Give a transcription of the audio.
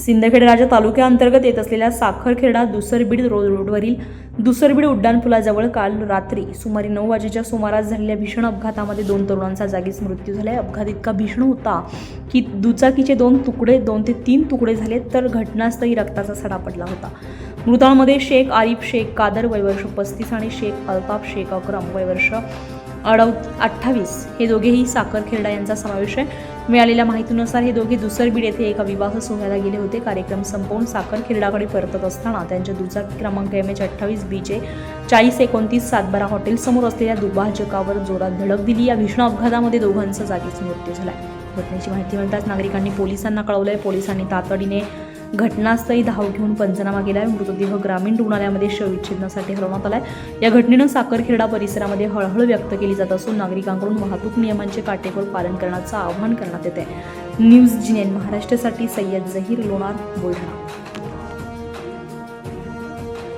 सिंदखेड राजा तालुक्याअंतर्गत येत असलेल्या साखरखेडा दुसरबीड रोड रोडवरील दुसरबीड उड्डाणपुलाजवळ काल रात्री सुमारे नऊ वाजेच्या सुमारास झालेल्या भीषण अपघातामध्ये दोन तरुणांचा जागीच मृत्यू झाला अपघात इतका भीषण होता की दुचाकीचे दोन तुकडे दोन ते तीन तुकडे झाले तर घटनास्थळी रक्ताचा सडा पडला होता. मृतांमध्ये शेख आरिफ शेख कादर वयवर्ष पस्तीस आणि शेख अल्ताफ शेख अक्रम वयवर्ष अडव अठ्ठावीस. हे दोघेही साखरखेरडा यांचा समावेश आहे. मिळालेल्या माहितीनुसार हे दोघे दुसरबीड येथे एका विवाह सोहळ्याला गेले होते. कार्यक्रम संपवून साखरखेरडाकडे परतत असताना त्यांच्या दुचाकी क्रमांक एम एच अठ्ठावीस बीचे चाळीस एकोणतीस सातबारा हॉटेलसमोर असलेल्या दुभाजकावर जोरात धडक दिली. या भीषण अपघातामध्ये दोघांचा जागीच मृत्यू झाला. घटनेची माहिती मिळताच नागरिकांनी पोलिसांना कळवलंय. पोलिसांनी तातडीने घटनास्थळी धाव घेऊन पंचनामा आहे मृतदेह ग्रामीण रुग्णालयामध्ये शवविच्छेदनासाठी हलवण्यात आहे या घटनेनं साखरखेडा परिसरामध्ये हळहळ व्यक्त केली जात असून नागरिकांकडून वाहतूक नियमांचे काटेकोर पालन करण्याचं आवाहन करण्यात येत आहे न्यूज जिनेन महाराष्ट्रासाठी सय्यद जहीर लोणार बुलढाणा.